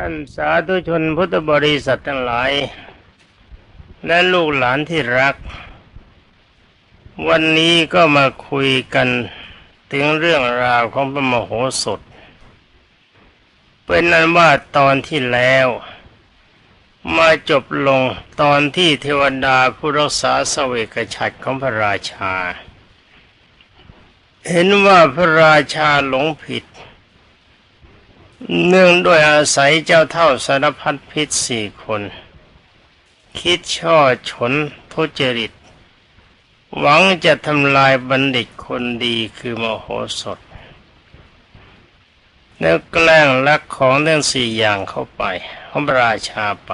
ท่านสาธุชนพุทธบริษัททั้งหลาย และลูกหลานที่รัก วันนี้ก็มาคุยกันถึงเรื่องราวของพระมโหสถ เป็นนั้นว่าตอนที่แล้ว มาจบลงตอนที่เทวดาผู้รักษาสเวกฉัตรของพระราชา เห็นว่าพระราชาหลงผิด เนื่องด้วยอาศัยเจ้าเท่าสารพัดพิษสี่คน คิดช่อฉนทุจริต หวังจะทำลายบัณฑิตคนดีคือมโหสถ แล้วแกล้งลักของเรื่องสี่อย่างเข้าไปของราชาไป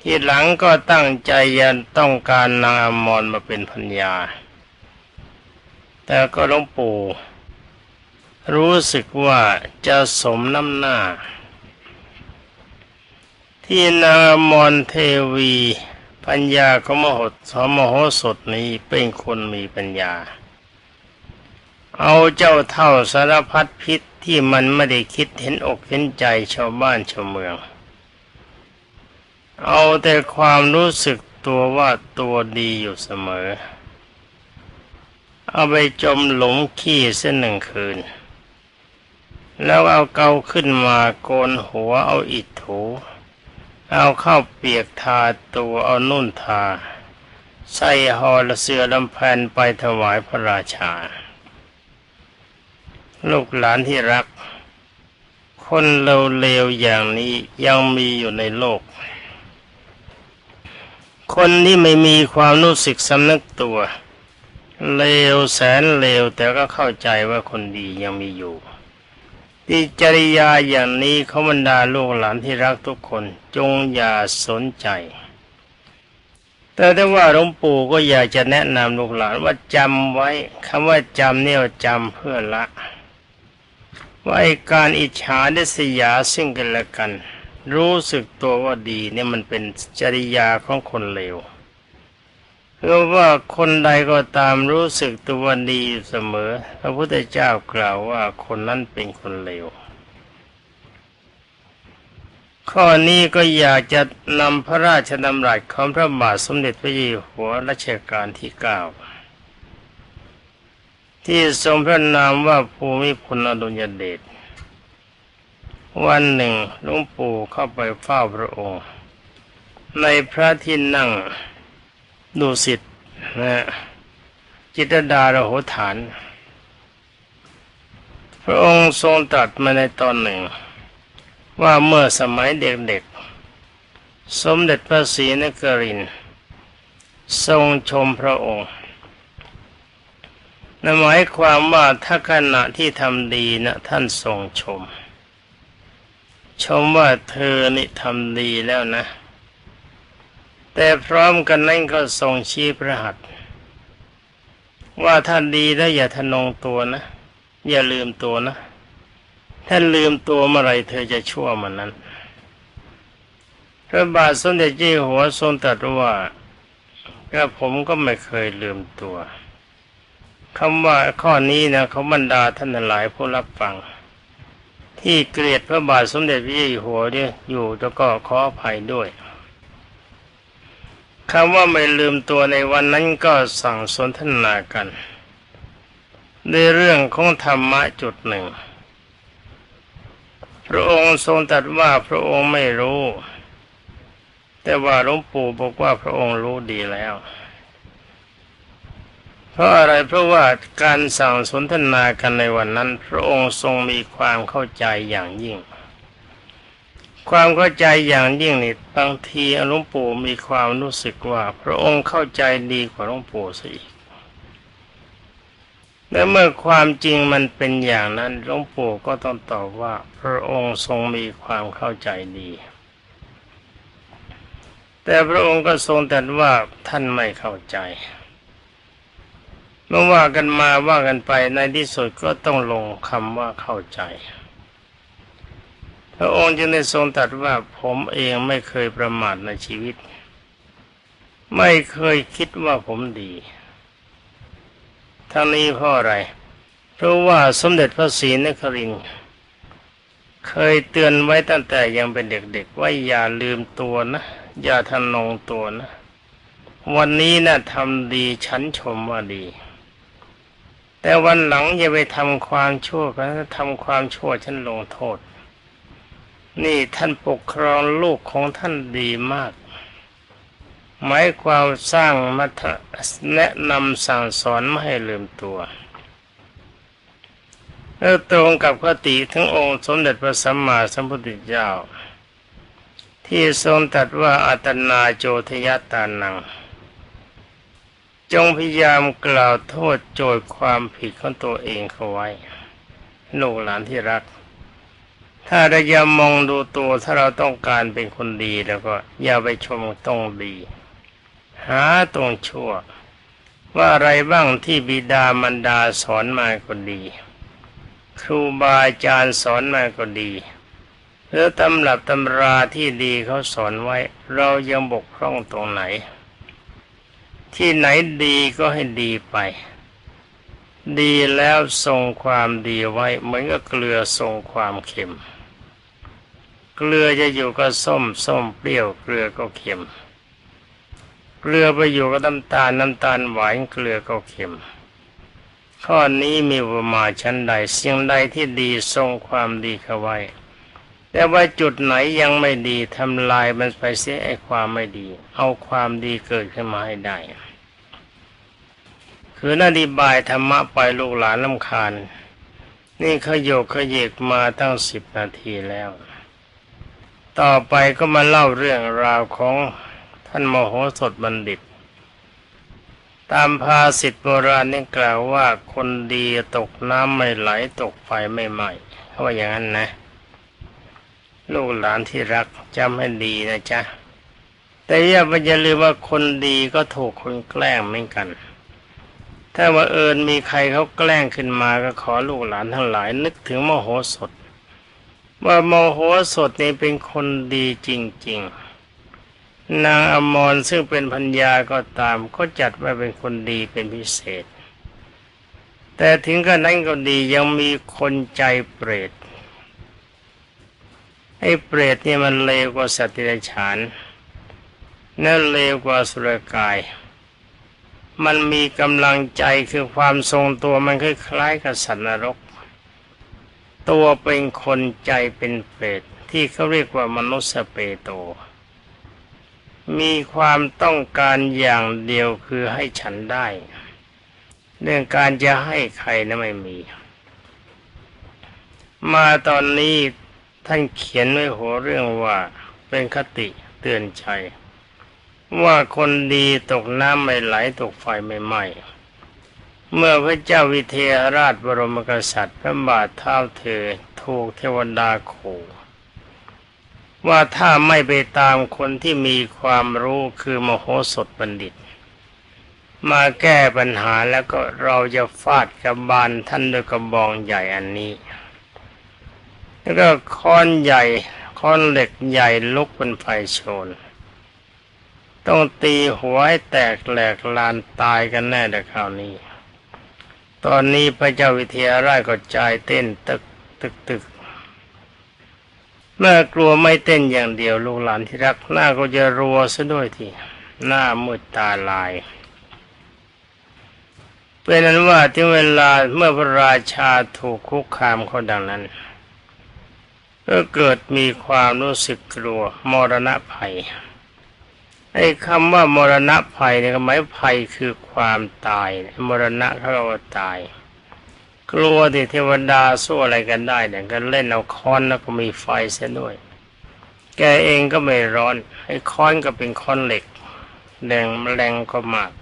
ที่หลังก็ตั้งใจยันต้องการนางอมรมาเป็นพัญญา แต่ก็ลวงปู่ รู้สึกว่าจะสมน้ำหน้า ที่นางอมเทวีปัญญาของมโหสมโหสถนี้เป็นคนมีปัญญา เอาเจ้าเท่าสารพัดพิษที่มันไม่ได้คิดเห็นอกเห็นใจชาวบ้านชาวเมือง เอาแต่ความรู้สึกตัวว่าตัวดีอยู่เสมอ เอาไปจมหลงขี้เส้นหนึ่งคืน แล้วเอาเกาขึ้นมาโกนหัวเอาอิฐถู เอาเข้าเปียกทาตัวเอานุ่นทา ใส่หอละเสือลำแพนไปถวายพระราชา ลูกหลานที่รัก คนเลวๆอย่างนี้ยังมีอยู่ในโลก คนที่ไม่มีความรู้สึกสำนึกตัว เลวแสนเลวแต่ก็เข้าใจว่าคนดียังมีอยู่ ที่จริยาอย่างนี้เขาบรรดาลูกหลานที่รักทุกคนจงอย่าสนใจ แต่ถ้าว่าหลวงปู่ก็อยากจะแนะนำลูกหลานว่าจำไว้คำว่าจำเนี่ยจำเพื่อละว่าการอิจฉาไดิษยาซึ่งกันและกัน รู้สึกตัวว่าดีเนี่ยมันเป็นจริยาของคนเลว เพราะว่าคนใดก็ตามรู้สึกตัวดีเสมอ พระพุทธเจ้ากล่าวว่าคนนั้นเป็นคนเลว ข้อนี้ก็อยากจะนำพระราชดำรัสของพระบาทสมเด็จพระเจ้าอยู่หัวรัชกาลที่เก้าที่ทรงพระนามว่าภูมิพลอดุลยเดชวันหนึ่งหลวงปู่เข้าไปเฝ้าพระองค์ ในพระที่นั่ง ดูสิทธ์นะจิตดาระโหฐาน พระองค์ทรงตรัสมาในตอนหนึ่ง ว่าเมื่อสมัยเด็กๆ สมเด็จพระศรีนครินทร์ทรงชมพระองค์นั่นหมายความว่าถ้าขณะที่ทำดีนะท่านทรงชม ชมว่าเธอนี่ทำดีแล้วนะ แต่พร้อมกันนั้นก็ทรงชี้พระหัตถ์ว่าท่านดีแล้วอย่าทะนงตัวนะ อย่าลืมตัวนะถ้านลืมตัวเมื่อไรเธอจะชั่วมันนั้น พระบาทสมเด็จเจ้าอยู่หัวทรงตรัสว่าก็ผมก็ไม่เคยลืมตัวคำว่าข้อนี้นะเขาบรรดาท่านหลายผู้รับฟัง ที่เกลียดพระบาทสมเด็จพระเจ้าอยู่หัวเนี่ยอยู่แล้วก็ขออภัยด้วย คำว่าไม่ลืมตัวในวันนั้นก็สั่งสนทนากัน ในเรื่องของธรรมะจุดหนึ่ง พระองค์ทรงตรัสว่าพระองค์ไม่รู้ แต่ว่าหลวงปู่บอกว่าพระองค์รู้ดีแล้ว เพราะอะไรเพราะว่าการสั่งสนทนากันในวันนั้น พระองค์ทรงมีความเข้าใจอย่างยิ่ง ความเข้าใจอย่างยิ่งนี่บางทีหลวงปู่มีความรู้สึกว่า พระองค์เข้าใจดีกว่าหลวงปู่ซะอีกและเมื่อความจริงมันเป็นอย่างนั้นหลวงปู่ก็ต้องตอบว่า พระองค์ทรงมีความเข้าใจดี แต่พระองค์ก็ทรงแตรัสว่าท่านไม่เข้าใจเมื่อว่ากันมาว่ากันไปในที่สุดก็ต้องลงคำว่าเข้าใจ พระองค์จึงได้ทรงตรัสว่าผมเองไม่เคยประมาทในชีวิต ไม่เคยคิดว่าผมดีทั้งนี้เพราะอะไร เพราะว่าสมเด็จพระศรีนครินทร์เคยเตือนไว้ตั้งแต่ยังเป็นเด็กๆว่าอย่าลืมตัวนะ อย่าทะนงตัวนะ วันนี้นะ่ะทำดีฉันชมว่าดี แต่วันหลังอย่าไปทำความชั่วกันทำความชั่วฉันลงโทษ นี่ท่านปกครองลูกของท่านดีมาก หมายความสร้างมัธแนะนำสั่งสอนไม่ให้ลืมตัวแล้วตรงกับคติทั้งองค์สมเด็จพระสัมมาสัมพุทธเจ้า ที่ทรงตรัสว่าอัตนาโจทยตานัง จงพยายามกล่าวโทษโจทย์ความผิดของตัวเองเขาไว้ลูกหลานที่รัก ถ้าเราอยามองดูตัวถ้าเราต้องการเป็นคนดีแล้วก็อย่าไปชมต้องดี หาตรงชั่ว ว่าอะไรบ้างที่บิดามารดาสอนมาก็ดี ครูบาอาจารย์สอนมาก็ดีหรือตำรับตำราที่ดีเขาสอนไว้ เรายังบกพร่องตรงไหน ที่ไหนดีก็ให้ดีไป ดีแล้วทรงความดีไว้เหมือนกับเกลือทรงความเค็ม เกลือจะอยู่ก็ส้มส้มเปรี้ยวเกลือก็เค็ม เกลือไปอยู่กับน้ำตาลน้ำตาลหวานเกลือก็เค็ม ข้อนี้มีอุปมาชั้นใดสิ่งใดที่ดีทรงความดีเข้าไว้ แต่ว่าจุดไหนยังไม่ดีทำลายมันไปเสียไอความไม่ดี เอาความดีเกิดขึ้นมาให้ได้ คือนาดีบายธรรมะไปลูกหลานลำคาญ นี่ขยกขยเยกมาตั้งสิบนาทีแล้ว ต่อไปก็มาเล่าเรื่องราวของท่านมโหสถบัณฑิต ตามภาษิตโบราณนี่กล่าวว่าคนดีตกน้ำไม่ไหลตกไฟไม่ไหม้เขาว่าอย่างนั้นนะ ลูกหลานที่รักจำให้ดีนะจ๊ะแต่อย่าไปอย่าลืมว่าคนดีก็ถูกคนแกล้งเหมือนกัน ถ้าว่าเอิญมีใครเขาแกล้งขึ้นมาก็ขอลูกหลานทั้งหลาย นึกถึงมโหสถ ว่าโมโหสถนี่เป็นคนดีจริง ๆ นางอมรซึ่งเป็นพัญญาก็ตาม ก็จัดว่าเป็นคนดีเป็นพิเศษ แต่ถึงกระนั้นก็ดียังมีคนใจเปรตไอ้เปรตนี่มันเลวกว่าสัตว์เดรัจฉานนั่นเลวกว่าสุรกาย มันมีกำลังใจคือความทรงตัวมันคล้ายๆกับสัตว์นรก ตัวเป็นคนใจเป็นเปรตที่เขาเรียกว่ามนุษย์เปโต มีความต้องการอย่างเดียวคือให้ฉันได้ เรื่องการจะให้ใครนะไม่มี มาตอนนี้ท่านเขียนไว้หัวเรื่องว่าเป็นคติเตือนใจ ว่าคนดีตกน้ำไม่ไหลตกไฟไม่ไหม้เมื่อพระเจ้าวิเทหราชบรมกษัตริย์พระบาทเท้าเธอถูกเทวดาขู่ว่าถ้าไม่ไปตามคนที่มีความรู้คือมโหสถบัณฑิต มาแก้ปัญหาแล้วก็เราจะฟาดกระบาลท่านด้วยกระบองใหญ่อันนี้ แล้วก็ค้อนใหญ่ค้อนเหล็กใหญ่ลุกเป็นไฟโชน ต้องตีหัวให้แตกแหลกลานตายกันแน่แต่คราวนี้ ตอนนี้พระเจ้าวิเทหราชก็ใจเต้นตึกตึกตึกเมื่อกลัวไม่เต้นอย่างเดียวลูกหลานที่รักหน้าก็จะรัวซะด้วยทีหน้ามืดตาลายเป็นนั้นว่าที่เวลาเมื่อพระราชาถูกคุกคามเขาดังนั้นก็เกิดมีความรู้สึกกลัวมรณะภัย ไอ้คำว่ามรณะภัยเนี่ยหมายภัยคือความตายมรณะเขาว่าตาย กลัวที่เทวดาสู้อะไรกันได้เนี่ยก็เล่นเอาค้อนแล้วก็มีไฟเสียด้วย แกเองก็ไม่ร้อนไอ้ค้อนก็เป็นค้อนเหล็กแรงแรงก็มาก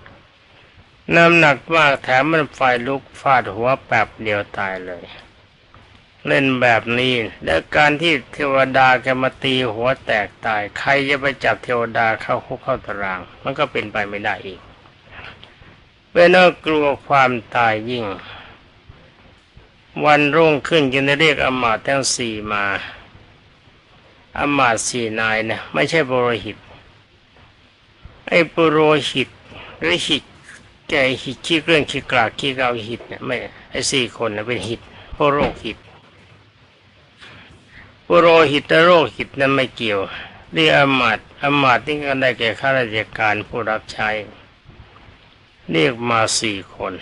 น้ำหนักมากแถมมันไฟลุกฟาดหัวแป๊บเดียวตายเลย เล่นแบบนี้ และการที่เทวดาแกมาตีหัวแตกตาย ใครจะไปจับเทวดาเข้าคุกเข้าตาราง มันก็เป็นไปไม่ได้อีกเป็นน่ากลัวความตายยิ่ง วันรุ่งขึ้นจึงได้เรียกอมาตทั้งสี่มาอมาตสี่นายนะไม่ใช่ปุโรหิต ไอ้ปุโรหิตหรือหิตแกหิตขี้เรื่องขี้กลากขี้เกาหิตเนี่ยไม่ไอ้สี่คนนะเป็นหิตปุโรหิต ปุโรหิตโรคหิตนั้นไม่เกี่ยวเรียกอมาตอำมาตย์นี่ก็ได้แก่ข้าราชการผู้รับใช้ เรียกมาสี่คน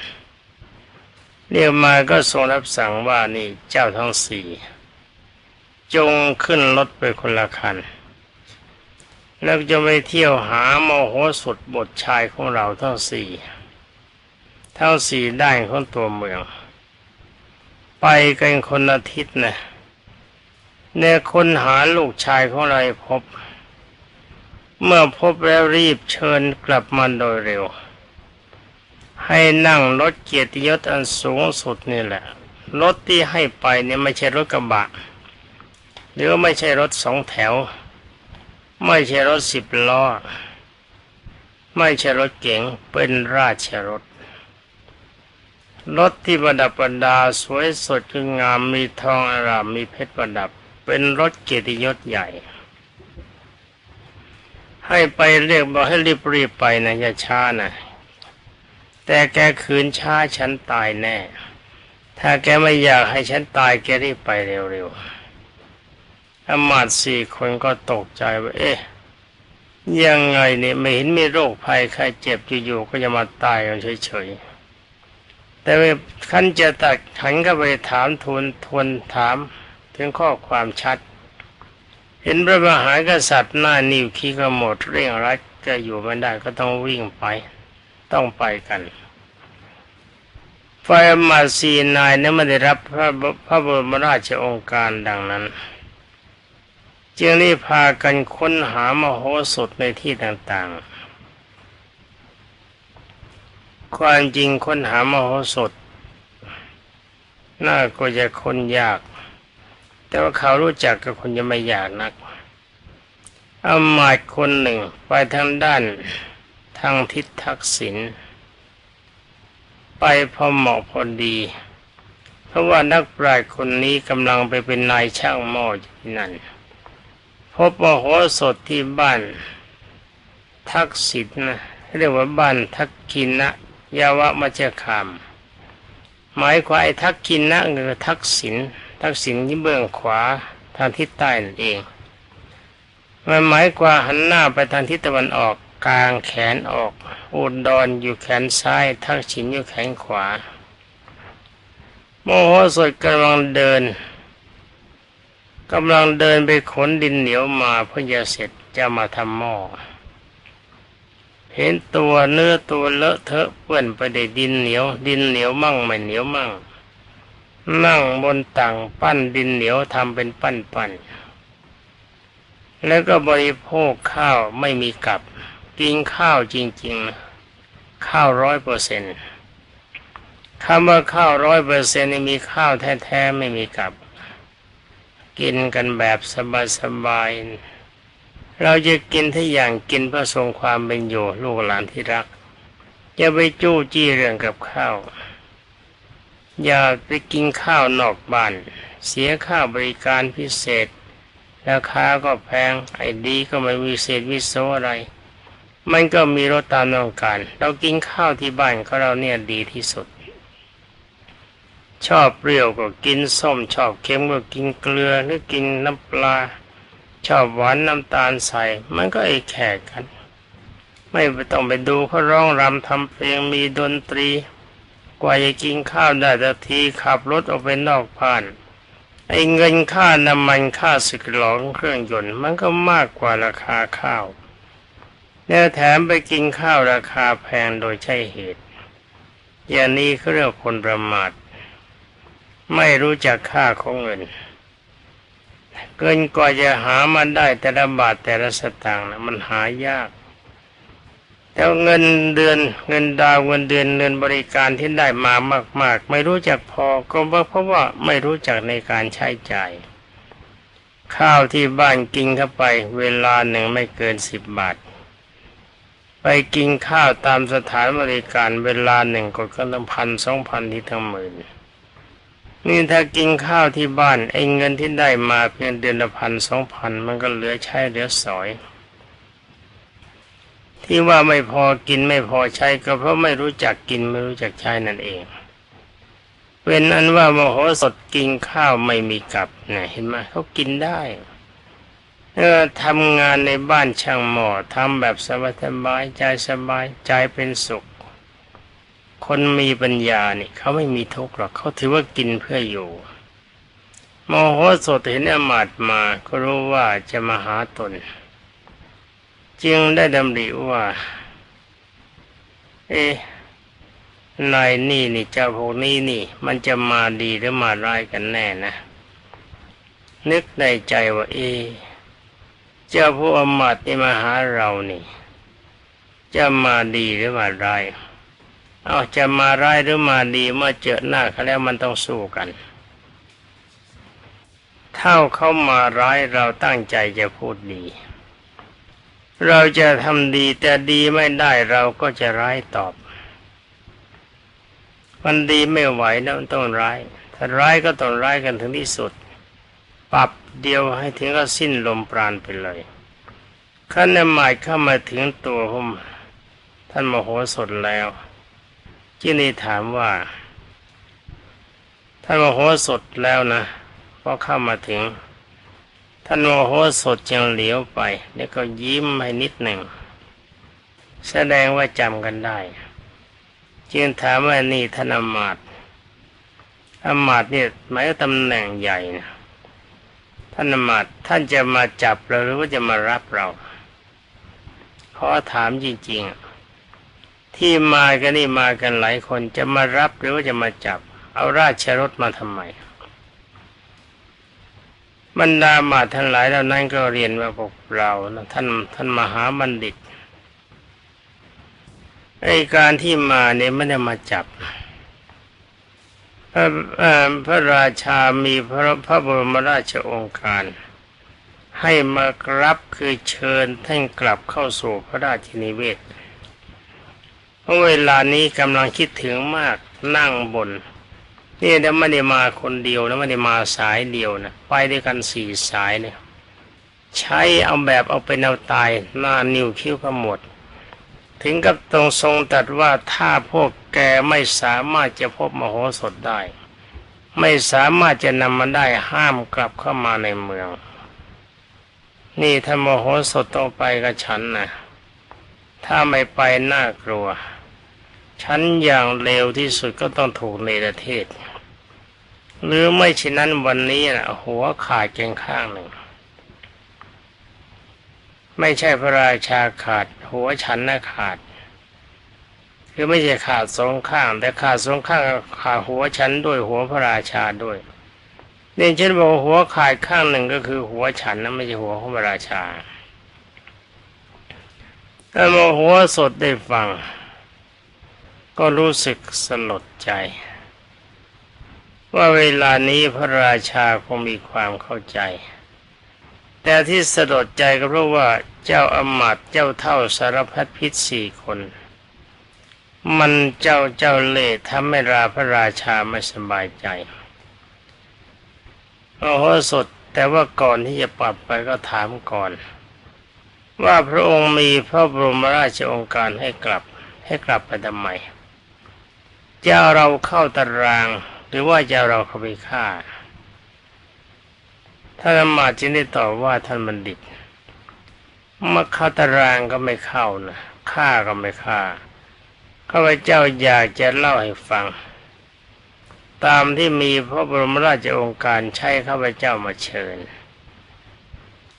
เรียกมาก็ทรงรับสั่งว่านี่เจ้าทั้งสี่จงขึ้นรถไปคนละคัน แล้วจะไปเที่ยวหาโมโหสุดบทชายของเราทั้งสี่ทั้งสี่ด้านของตัวเมือง ไปกันคนอาทิตย์นะ เนี่ยคนหาลูกชายของเราพบ เมื่อพบแล้วรีบเชิญกลับมาโดยเร็ว ให้นั่งรถเกียรติยศอันสูงสุดนี่แหละ รถที่ให้ไปเนี่ยไม่ใช่รถกระบะ หรือไม่ใช่รถสองแถว ไม่ใช่รถสิบล้อ ไม่ใช่รถเก๋งเป็นราชรถรถที่ประดับประดาสวยสดงามมีทองอารามมีเพชรประดับ เป็นรถเกียรติยศใหญ่ ให้ไปเรียกบอกให้รีบรีบไปนะอย่าช้านะแต่แกคืนช้าฉันตายแน่ ถ้าแกไม่อยากให้ฉันตายแกรีบไปเร็วๆอำมาตสี่คนก็ตกใจว่า เอ๊ะยังไงเนี่ยไม่เห็นมีโรคภัยใครเจ็บอยู่ๆก็จะมาตายกันเฉยๆแต่ขันจะตัดขันก็ไปถามทวนทวนถาม ถึงข้อความชัด เห็นพระมหากษัตริย์หน้านิ้วขี้ขมดเร่งรัดก็อยู่ไม่ได้ก็ต้องวิ่งไป ต้องไปกันฝ่ายมาตย์สีนายนั้นไม่ได้รับพระบพระบรมราชโองการดังนั้น จึงรีบพากันค้นหามโหสถในที่ต่างๆ ความจริงค้นหามโหสถ น่าก็จะค้นยาก แต่ว่าเขารู้จักกับคนจะไม่ยากนักอำมาตย์คนหนึ่งไปทางด้านทางทิศทักษิณไปพอเหมาะพอดี เพราะว่านักปราชญ์คนนี้กำลังไปเป็นนายช่างหม้ออยู่ที่นั่น พบมโหสถที่บ้าน ทักษิณนะเรียกว่าบ้านทักกินนะยาวะมัจจคาม หมายความทักกินนะคือทักษิณ ทักษิณที่เบื้องขวาทางทิศใต้นั่นเอง มันหมายความหันหน้าไปทางทิศตะวันออกกลางแขนออกอุดรอยู่แขนซ้าย ทักษิณอยู่แขนขวา โมโหสดกำลังเดินกำลังเดินไปขนดินเหนียวมาเพื่อจะเสร็จจะมาทำหม้อเห็นตัวเนื้อตัวเลอะเทอะเปื้อนไปได้วยดินเหนียว ดินเหนียวมั่งไม่เหนียวมั่ง นั่งบนต่างปั้นดินเหนียวทำเป็นปั้นปั้นแล้วก็บริโภคข้าวไม่มีกับ กินข้าวจริง ๆ ข้าวร้อยเปอร์เซ็นต์คำว่าข้าวร้อยเปอร์เซ็นต์มีข้าวแท้ๆไม่มีกับ กินกันแบบสบายๆเราจะกินทุกอย่างกินเพื่อทรงความเป็นอยู่ลูกหลานที่รักอย่าไปจู้จี้เรื่องกับข้าว อย่าไปกินข้าวนอกบ้าน เสียค่าบริการพิเศษ ราคาก็แพงไอ้ดีก็ไม่มีเศษวิโสอะไร มันก็มีรสตามต้องการ เรากินข้าวที่บ้านของเราเนี่ยดีที่สุด ชอบเปรี้ยวก็กินส้ม ชอบเค็มก็กินเกลือหรือกินน้ำปลา ชอบหวานน้ำตาลใส่มันก็ไอ้แขกกัน ไม่ต้องไปดูเขาร้องรำทำเพลงมีดนตรี กว่าจะกินข้าวได้แต่ทีขับรถออกไปนอกบ้านไอ้เงินค่าน้ำมันค่าสึกหลองเครื่องยนต์มันก็มากกว่าราคาข้าว แล้วแถมไปกินข้าวราคาแพงโดยใช่เหตุ อย่างนี้เขาเรียกคนประมาท ไม่รู้จักค่าของเงิน เกินกว่าจะหามันได้แต่ละบาทแต่ละสตางค์นะมันหายาก แต่เงินเดือนเงินดาวเงินเดือนเงินบริการที่ได้มามาก ๆ ไม่รู้จักพอก็เพราะว่าไม่รู้จักในการใช้จ่าย ข้าวที่บ้านกินเข้าไป เวลาหนึ่งไม่เกินสิบบาท ไปกินข้าวตามสถานบริการเวลาหนึ่งก็ก็ตั้งพันสองพันที่ทั้งหมื่นนี่ถ้ากินข้าวที่บ้านไอ้เงินที่ได้มาเพียงเดือนละพันสองพันมันก็เหลือใช้เหลือสอย ที่ว่าไม่พอกินไม่พอใช้ก็เพราะไม่รู้จักกินไม่รู้จักใช้นั่นเองเป็นอันว่ามโหสถกินข้าวไม่มีกับนะเห็นไหมเขากินได้เออทำงานในบ้านช่างหมอทำแบบสบายสบายใจสบายใจเป็นสุข คนมีปัญญาเนี่ยเขาไม่มีทุกข์หรอกเขาถือว่ากินเพื่ออยู่มโหสถเห็นอมาตมาก็รู้ว่าจะมาหาตน จึงได้ดำริว่า เอ๊ะนายนี่นี่เจ้าพวกนี้นี่ มันจะมาดีหรือมาร้ายกันแน่นะ นึกในใจว่าเอ๊เจ้าผู้อมาตย์ที่มาหาเรานี่ จะมาดีหรือมาร้ายเอาจะมาร้ายหรือมาดีเมื่อเจอหน้าเขาแล้วมันต้องสู้กันเท่าเขามาร้ายเราตั้งใจจะพูดดี เราจะทำดีแต่ดีไม่ได้เราก็จะร้ายตอบ มันดีไม่ไหวนะมันต้องร้าย ถ้าร้ายก็ต้องร้ายกันถึงที่สุด ปรับเดียวให้ถึงก็สิ้นลมปราณไปเลยขั้นหมายเข้ามาถึงตัวผมท่านมโหสถแล้วที่นี่ถามว่า ท่านมโหสถแล้วนะพอเข้ามาถึง ท่านโมโหสดจึงเหลียวไป แล้วก็ยิ้มให้นิดหนึ่ง แสดงว่าจำกันได้ จึงถามว่านี่ท่านอมาตย์อมาตเนี่ยหมายตำแหน่งใหญ่นะท่านอมาตท่านจะมาจับเราหรือว่าจะมารับเรา ขอถามจริงๆ ที่มากันนี่มากันหลายคนจะมารับหรือว่าจะมาจับ เอาราชรถมาทำไม บรรดามาทั้งหลายเหล่านั้นก็เรียนว่าพวกเราท่านท่านมหาบัณฑิตไอการที่มาเนี่ยไม่ได้มาจับพระพระราชามีพระพระบรมราชองค์การ ให้มากรับคือเชิญท่านกลับเข้าสู่พระราชนิเวศเพราะเวลานี้กำลังคิดถึงมากนั่งบน นี่แต่ไม่ได้มาคนเดียวนะไม่ได้มาสายเดียวนะไปด้วยกันสี่สายเนี่ย ใช้เอาแบบเอาเป็นเอาตายหน้านิ้วคิ้วขมวดถึงกับตรงทรงตรัสว่าถ้าพวกแกไม่สามารถจะพบมโหสถได้ ไม่สามารถจะนำมันได้ห้ามกลับเข้ามาในเมือง นี่ถ้ามโหสถต้องไปกับฉันนะถ้าไม่ไปน่ากลัวฉันอย่างเร็วที่สุดก็ต้องถูกเนรเทศ หรือไม่เช่นนั้นวันนี้นะหัวขาดเกงข้างหนึ่ง ไม่ใช่พระราชาขาด หัวฉันนะขาด คือไม่ใช่ขาดสองข้าง แต่ขาดสองข้างขาดหัวฉันด้วยหัวพระราชาด้วยเนี่ยฉันบอกหัวขาดข้างหนึ่งก็คือหัวฉันนะไม่ใช่หัวของพระราชาแต่โมหัวสดได้ฟัง ก็รู้สึกสลดใจ ว่าเวลานี้พระราชาคงมีความเข้าใจ แต่ที่สลดใจก็เพราะว่าเจ้าอมาตเจ้าเท่าสารพัดพิษสี่คน มันเจ้าเจ้าเล่ห์ทำให้ราพระราชาไม่สบายใจโอ้โหสดแต่ว่าก่อนที่จะปรับไปก็ถามก่อน ว่าพระองค์มีพระบรมราชองค์การให้กลับให้กลับไปทำไมเจะเอาเราเข้าตาราง หรือว่าจะเอาเราเขาไปฆ่าท่านอมาจึงได้ตอบว่าท่านบัณฑิตมาเข้าตารางก็ไม่เข้านะฆ่าก็ไม่ฆ่าข้าพเจ้าอยากจะเล่าให้ฟัง ตามที่มีพระบรมราชโองการใช้ข้าพเจ้ามาเชิญ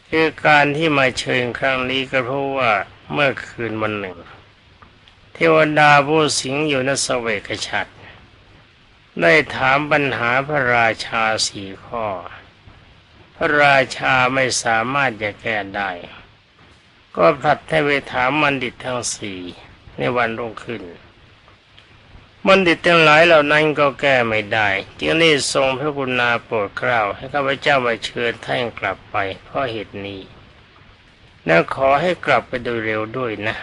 คือการที่มาเชิญครั้งนี้ก็เพราะว่าเมื่อคืนวันหนึ่ง เทวดาผู้สิงอยู่ในสเวกฉัต ได้ถามปัญหาพระราชาสี่ข้อ พระราชาไม่สามารถจะแก้ได้ ก็ผลัดให้ไปถามบัณฑิตทั้งสี่ในวันรุ่งขึ้นบัณฑิตทั้งหลายเหล่านั้นก็แก้ไม่ได้จึงได้ทรงพระกุณาโปรดเกล้าให้ข้าพเจ้าไปเชิญท่านกลับไปเพราะเหตุนี้ แล้วขอให้กลับไปโดยเร็วด้วยนะ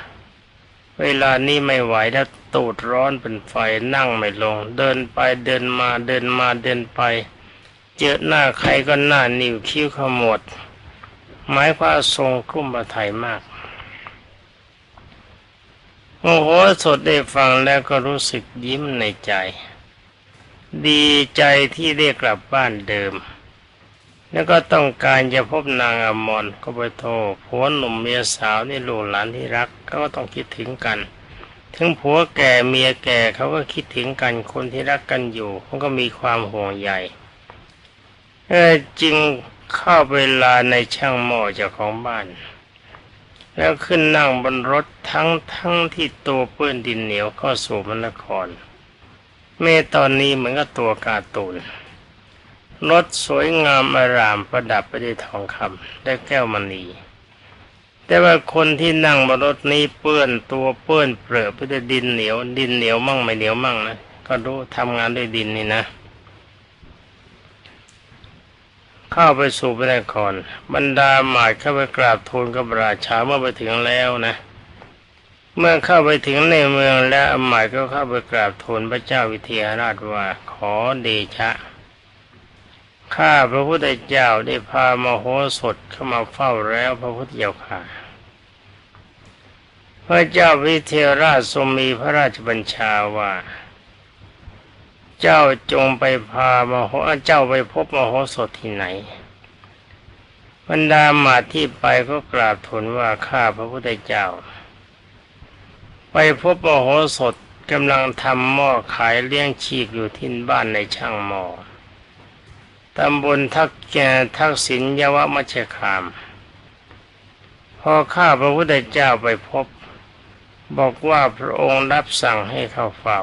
เวลานี้ไม่ไหวแล้วตูดร้อนเป็นไฟนั่งไม่ลง เดินไปเดินมาเดินมาเดินไป เจอหน้าใครก็หน้านิ้วคิ้วขมวดหมายความทรงกลุ้มประทัยมากโอ้โหสดได้ฟังแล้วก็รู้สึกยิ้มในใจ ดีใจที่ได้กลับบ้านเดิม แล้วก็ต้องการจะพบนางอมรก็ไปโทรผัวหนุ่มเมียสาวนี่ลูกหลานที่รักเขาก็ต้องคิดถึงกัน ถึงผัวแก่เมียแก่เขาก็คิดถึงกันคนที่รักกันอยู่เขาก็มีความห่วงใยเออจึงเข้าเวลาในช่างหม้อเจ้าของบ้าน แล้วขึ้นนั่งบนรถทั้งทั้งที่ตัวเปื้อนดินเหนียวเข้าสู่มนครเมตอนนี้เหมือนกับตัวการ์ตูน รถสวยงามอารามประดับไปด้วยทองคำและแก้วมณี แต่ว่าคนที่นั่งบนรถนี้เปื้อนตัวเปื้อนเปรอะไปด้วยดินเหนียว ดินเหนียวมั่งไม่เหนียวมั่งนะก็รู้ทำงานด้วยดินนี่นะ เข้าไปสู่พระนครบรรดาหมายเข้าไปกราบทูลกับราชาเมื่อไปถึงแล้วนะเมื่อเข้าไปถึงในเมืองแล้วหมายก็เข้าไปกราบทูลพระเจ้าวิเทหราชว่าขอเดชะ ข้าพระพุทธเจ้าได้พามโหสถเข้ามาเฝ้าแล้วพระพุทธเจ้าค่ะ พระเจ้าวิเทหราชทรงมีพระราชบัญชาว่า เจ้าจงไปพามโหเจ้าไปพบมโหสถที่ไหน บรรดามาที่ไปก็กราบทูลว่าข้าพระพุทธเจ้า ไปพบมโหสถกำลังทำหม้อขายเลี้ยงชีพอยู่ที่บ้านในช่างหม้อ ตำบลทักแกทักษิณยวมัชคาม พอข้าพระพุทธเจ้าไปพบ บอกว่าพระองค์รับสั่งให้เข้าเฝ้า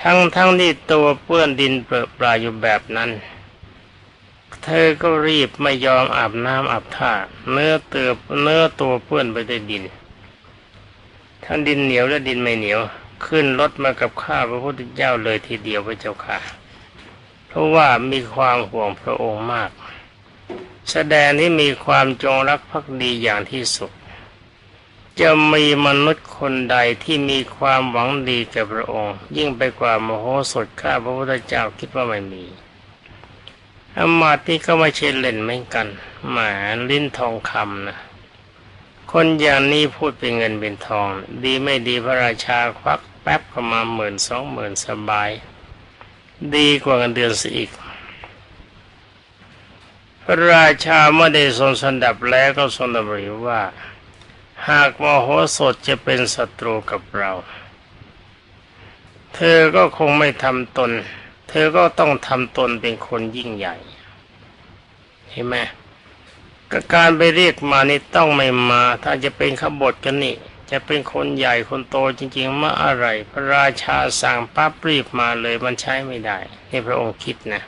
ทั้งทั้งที่ตัวเปื้อนดินเปรอะปลาอยู่แบบนั้น เธอก็รีบไม่ยอมอาบน้ำอาบท่า เนื้อเตือเนื้อตัวเปื้อนไปด้วยดิน ทั้งดินเหนียวและดินไม่เหนียว ขึ้นรถมากับข้าพระพุทธเจ้าเลยทีเดียวพระเจ้าค่ะ เพราะว่ามีความห่วงพระองค์มาก แสดงที่มีความจงรักภักดีอย่างที่สุด จะมีมนุษย์คนใดที่มีความหวังดีแก่พระองค์ ยิ่งไปกว่ามโหสถข้าพระพุทธเจ้าคิดว่าไม่มีอำมาตย์ที่ก็ไม่ใช่นเล่นเหมือนกันหมาลิ้นทองคำนะคนอย่างนี้พูดเป็นเงินเป็นทอง ดีไม่ดีพระราชาควักแป๊บก็มาหมื่นสองหมื่นสบาย ดีกว่าเงินเดือนสิอีก พระราชาเมื่อได้ทรงสันดับแล้วก็ทรงดำริว่า หากมโหสถจะเป็นศัตรูกับเรา เธอก็คงไม่ทำตน เธอก็ต้องทำตนเป็นคนยิ่งใหญ่เห็นไหมกการไปเรียกมานี่ต้องไม่มา ถ้าจะเป็นขบฏกันนี่ จะเป็นคนใหญ่คนโตจริงๆเมาออะไร พระราชาสั่งปั๊บรีบมาเลยมันใช้ไม่ได้นี่พระองค์คิดนะ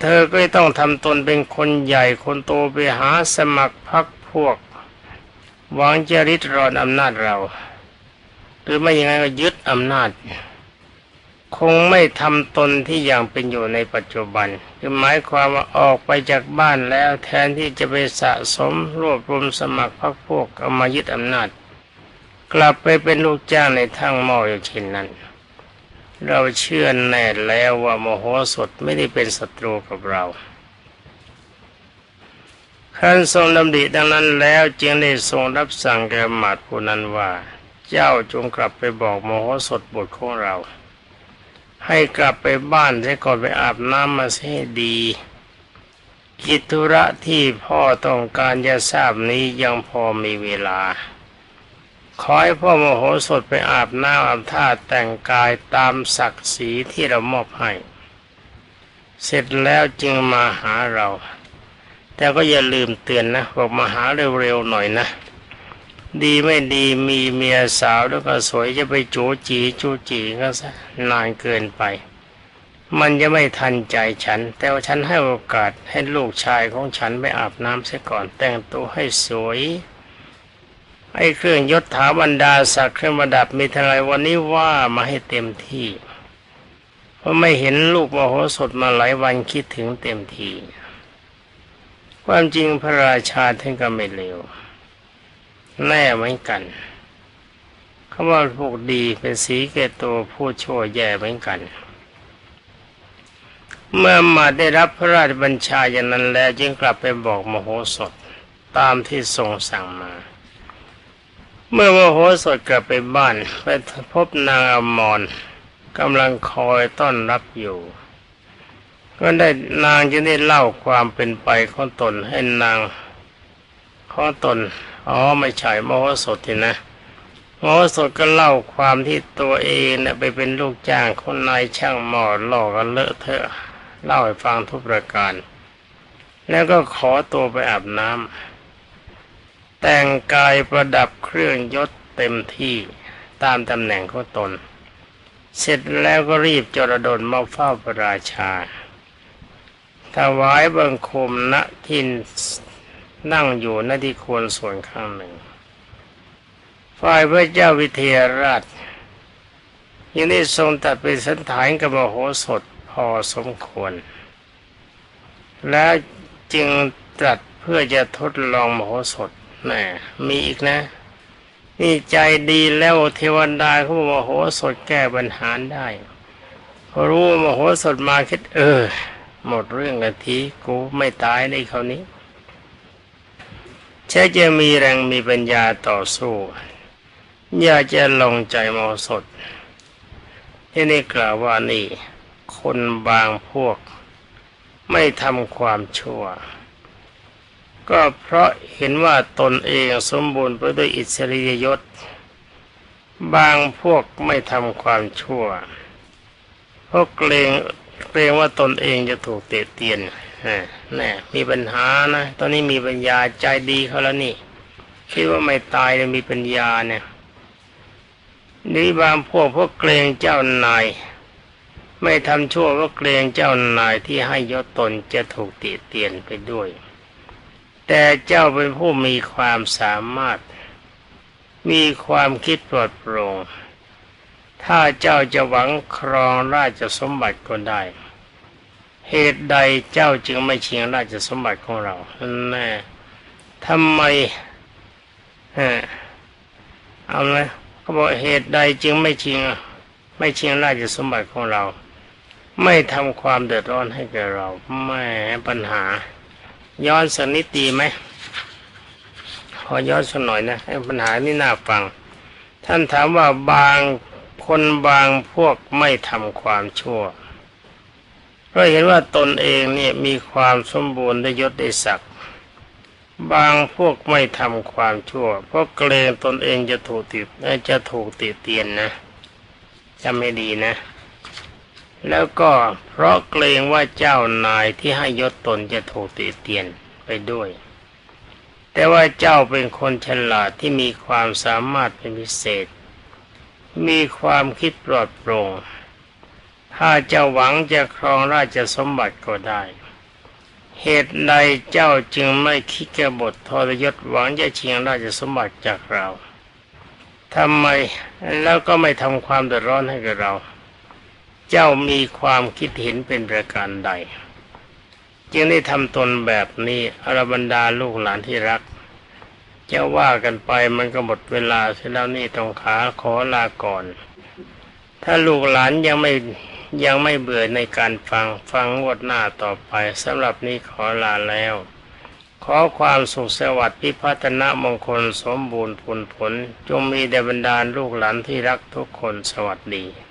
เธอก็ต้องทำตนเป็นคนใหญ่คนโตไปหาสมัครพักพวกหวังจะริดรอนอำนาจเรา หรือไม่อย่างนั้นก็ยึดอำนาจ คงไม่ทำตนที่อย่างเป็นอยู่ในปัจจุบัน คือหมายความว่าออกไปจากบ้านแล้วแทนที่จะไปสะสมรวบรวมสมัครพรรคพวกเอามายึดอำนาจ กลับไปเป็นลูกจ้างในทั้งหม้ออย่างเช่นนั้น เราเชื่อแน่แล้วว่าโมโหสถไม่ได้เป็นศัตรูกับเราขั้นทรงดำริดังนั้นแล้วจึงได้ทรงรับสั่งแก่หมาดผู้นั้นว่า เจ้าจงกลับไปบอกโมโหสถบุตรของเรา ให้กลับไปบ้านให้ก่อนไปอาบน้ำมาให้ดีกิจธุระที่พ่อต้องการจะทราบนี้ยังพอมีเวลา ขอให้พ่อโมโหสถไปอาบน้ำอาบท่าแต่งกายตามศักดิ์ศรีที่เรามอบให้ เสร็จแล้วจึงมาหาเรา แต่ก็อย่าลืมเตือนนะ บอกมาหาเร็วๆหน่อยนะ ดีไม่ดีมีเมียสาวแล้วก็สวยจะไปโจจีจูจีก็ซะนานเกินไป มันจะไม่ทันใจฉัน แต่ว่าฉันให้โอกาสให้ลูกชายของฉันไปอาบน้ำเสียก่อนแต่งตัวให้สวยไอ้เครื่องยศถาบรรดาศักดิ์เครื่องประดับมีเท่าไรวันนี้ว่ามาให้เต็มที่ เพราะไม่เห็นลูกมโหสถมาหลายวันคิดถึงเต็มทีความจริงพระราชาท่านก็ไม่เลว แน่เหมือนกันคำว่าพวกดีเป็นสีเกตตัวผู้ชั่วแย่เหมือนกัน เมื่อมาได้รับพระราชบัญชาอย่างนั้นแล้วจึงกลับไปบอกมโหสถตามที่ทรงสั่งมา เมื่อมโหสถกลับไปบ้านไปพบนางอมรกำลังคอยต้อนรับอยู่ก็ได้นางจึงได้เล่าความเป็นไปของตนให้นางของตน อ๋อไม่ใช่มโหสถทีนะมโหสถก็เล่าความที่ตัวเองเนี่ยไปเป็นลูกจ้างคนนายช่างหมอหลอกกันเลอะเทอะเล่าให้ฟังทุกประการ แล้วก็ขอตัวไปอาบน้ำแต่งกายประดับเครื่องยศเต็มที่ตามตำแหน่งของตน เสร็จแล้วก็รีบจรดลมาเฝ้าพระราชาถวายบังคมณที่นั่ นั่งอยู่ณที่ควรส่วนข้างหนึ่ง ฝ่ายพระเจ้าวิเทหราชยังได้ทรงตัดเป็นสันฐานกับมโหสถพอสมควร แล้วจึงตรัสเพื่อจะทดลองมโหสถแน่มีอีกนะ นี่ใจดีแล้วเทวดาเขาบอกมโหสถแก้ปัญหาได้พอรู้มโหสถมาคิดเออ หมดเรื่องกันทีกูไม่ตายในคราวนี้ ใช่จะมีแรงมีปัญญาต่อสู้ อยากจะลงใจมโหสถที่นี่กล่าวว่านี่ คนบางพวก ไม่ทำความชั่ว ก็เพราะเห็นว่าตนเองสมบูรณ์ไปด้วยอิสริยยศ บางพวกไม่ทำความชั่วเพราะเกรงเกรงว่าตนเองจะถูกเตะเตียน แน่มีปัญหานะ ตอนนี้มีปัญญาใจดีเขาแล้วนี่ คิดว่าไม่ตายเลยมีปัญญาเนี่ยนี่บางพวกพวกเกรงเจ้านาย ไม่ทำชั่วเพราะเกรงเจ้านายที่ให้ยศตนจะถูกติเตียนไปด้วย แต่เจ้าเป็นผู้มีความสามารถ มีความคิดปลอดโปร่งถ้าเจ้าจะหวังครองราชสมบัติก็ได้ เหตุใดเจ้าจึงไม่ชิงราชสมบัติของเราแน่ทำไมเอาลยเขาบอกเหตุใดจึงไม่ชิง ไม่ชิงราชสมบัติของเรา ไม่ทำความเดือดร้อนให้แก่เราแม่ปัญหา ย้อนสักนิดดีไหมขอย้อนสักหน่อยนะให้ปัญหานี่น่าฟัง ท่านถามว่าบางคนบางพวกไม่ทำความชั่ว เพราะเห็นว่าตนเองเนี่ยมีความสมบูรณ์ได้ยศได้ศักดิ์บางพวกไม่ทำความชั่ว เพราะเกรงตนเองจะถูกติดจะถูกติเตียนนะจำไม่ดีนะ แล้วก็เพราะเกรงว่าเจ้านายที่ให้ยศตนจะถูกติเตียนไปด้วย แต่ว่าเจ้าเป็นคนฉลาดที่มีความสามารถเป็นพิเศษ มีความคิดปลอดโปร่ง ถ้าเจ้าหวังจะครองราชสมบัติก็ได้ เหตุใดเจ้าจึงไม่คิดแกบททรยศหวังจะชิงราชสมบัติจากเราทำไมแล้วก็ไม่ทำความเดือดร้อนให้กับเรา เจ้ามีความคิดเห็นเป็นประการใด จึงได้ทำตนแบบนี้อรบรรดาลูกหลานที่รัก จะว่ากันไปมันก็หมดเวลาเสียแล้วนี่ต้องขาขอลาก่อน ถ้าลูกหลานยังไม่ ยังไม่เบื่อในการฟังฟังงวดหน้าต่อไปสำหรับนี้ขอลาแล้ว ขอความสุขสวัสดิ์พิพัฒนมงคลสมบูรณ์ผลผล จงมีแด่บรรดาลูกหลานที่รักทุกคนสวัสดี